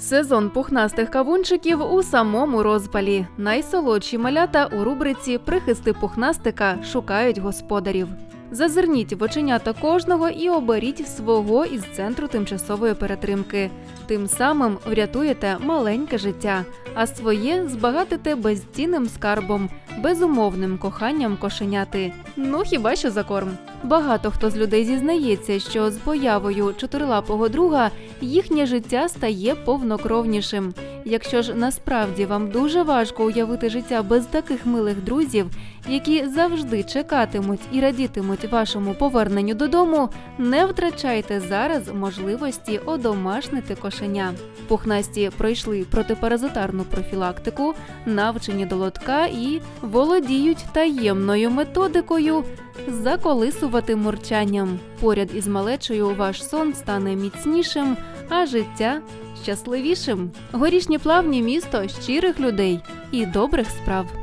Сезон пухнастих кавунчиків у самому розпалі. Найсолодші малята у рубриці Прихисти пухнастика шукають господарів. Зазирніть в оченята кожного і оберіть свого із центру тимчасової перетримки. Тим самим врятуєте маленьке життя, а своє збагатите безцінним скарбом, безумовним коханням кошеняти. Ну хіба що за корм. Багато хто з людей зізнається, що з появою чотирилапого друга їхнє життя стає повнокровнішим. Якщо ж насправді вам дуже важко уявити життя без таких милих друзів, які завжди чекатимуть і радітимуть вашому поверненню додому, не втрачайте зараз можливості одомашнити кошеня. Пухнасті пройшли протипаразитарну профілактику, навчені до лотка і володіють таємною методикою заколисувати мурчанням. Поряд із малечою ваш сон стане міцнішим, а життя щасливішим. Горішні плавні місто щирих людей і добрих справ.